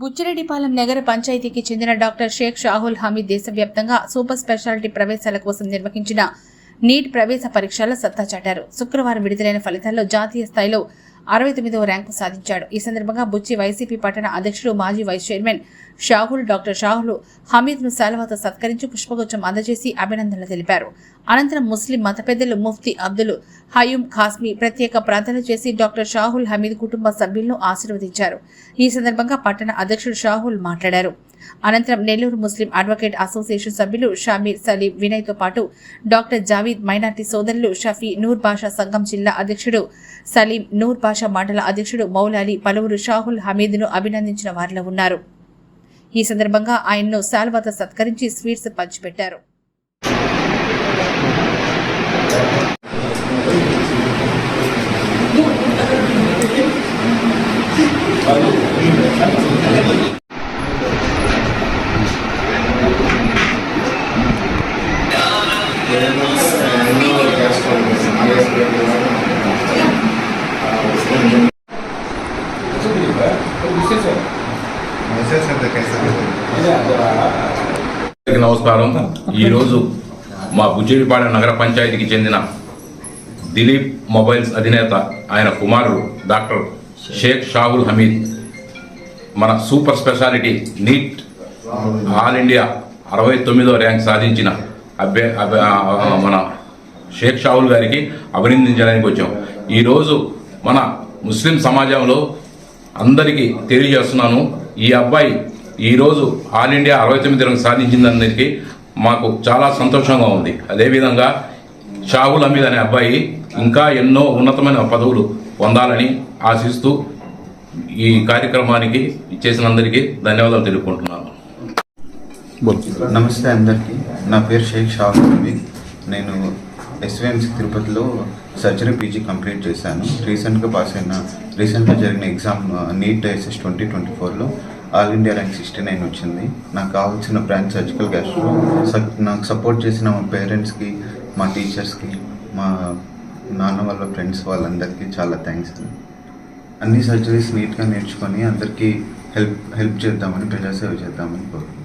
బుచ్చిరెడ్డిపాలెం నగర పంచాయతీకి చెందిన డాక్టర్ షేక్ షాహుల్ హమీద్ దేశవ్యాప్తంగా సూపర్ స్పెషాలిటీ ప్రవేశాల కోసం నిర్వహించిన నీట్ ప్రవేశ పరీక్షల సత్తా చాటారు. శుక్రవారం విడుదలైన ఫలితాల్లో జాతీయ స్థాయిలో అరవై తొమ్మిదవ ర్యాంకు సాధించాడు. ఈ సందర్భంగా బుచ్చి వైసీపీ పట్టణ అధ్యక్షుడు మాజీ vice chairman Shahul doctor Shahul హమీద్ను శాలువాతో సత్కరించి పుష్పగుచ్చం అందజేసి అభినందనలు తెలిపారు. అనంతరం ముస్లిం మత పెద్దలు ముఫ్తీ అబ్దుల్ హయూమ్ ఖాస్మీ ప్రత్యేక ప్రార్థన చేసి డాక్టర్ షాహుల్ హమీద్ కుటుంబ సభ్యులను ఆశీర్వదించారు. ఈ సందర్భంగా పట్టణ అధ్యక్షుడు షాహుల్ మాట్లాడారు. అనంతరం నెల్లూరు ముస్లిం అడ్వకేట్ అసోసియేషన్ సభ్యులు షామీర్ సలీం వినయ్తో పాటు డాక్టర్ జావీద్ మైనార్టీ సోదరులు షఫీ నూర్ భాషా సంఘం జిల్లా అధ్యక్షుడు సలీం నూర్ భాషా మండల అధ్యక్షుడు మౌలాలి పలువురు షాహుల్ హమీద్ను అభినందించిన వారిలో ఉన్నారు ఈ సందర్భంగా ఆయన్ను శాల్వాతో సత్కరించి స్వీట్స్ పంచిపెట్టారు Thank you. నమస్కారం. ఈరోజు మా బుజ్జిడిపాలెం నగర పంచాయతీకి చెందిన దిలీప్ మొబైల్స్ అధినేత ఆయన కుమారుడు డాక్టర్ షేక్ షాహుల్ హమీద్. మన super speciality NEET all India అరవై తొమ్మిదో ర్యాంక్ సాధించిన అభ్య అభ్య- మన షేక్ షాహుల్ గారికి అభినందించడానికి వచ్చాం. ఈరోజు మన ముస్లిం సమాజంలో అందరికీ తెలియజేస్తున్నాను. ఈ అబ్బాయి ఈరోజు ఆల్ ఇండియా అరవై తొమ్మిది రంగు సాధించిందరికి మాకు చాలా సంతోషంగా ఉంది. అదేవిధంగా షాహుల్ అమీద్ అనే అబ్బాయి ఇంకా ఎన్నో ఉన్నతమైన పదవులు పొందాలని ఆశిస్తూ ఈ కార్యక్రమానికి ఇచ్చేసినందరికీ ధన్యవాదాలు తెలుపుకుంటున్నాను. నమస్తే అందరికీ. నా పేరు షేక్ షాహుల్ నేను ఎస్విఎంసి తిరుపతిలో సర్జరీ పీజీ కంప్లీట్ చేశాను. రీసెంట్గా పాస్ అయిన రీసెంట్గా జరిగిన exam NEET SS twenty twenty ఫోర్లో all India rank sixty nine వచ్చింది. నాకు కావాల్సిన బ్రాంచ్ సర్జికల్ గ్యాస్ట్రో నాకు సపోర్ట్ చేసిన మా పేరెంట్స్కి మా టీచర్స్కి మా నాన్న వాళ్ళ ఫ్రెండ్స్ వాళ్ళందరికీ చాలా థ్యాంక్స్ అన్ని సర్జరీస్ నీట్గా నేర్చుకొని అందరికీ హెల్ప్ హెల్ప్ చేద్దామని ప్రజాసేవ చేద్దామని కోరుకుంటున్నాను.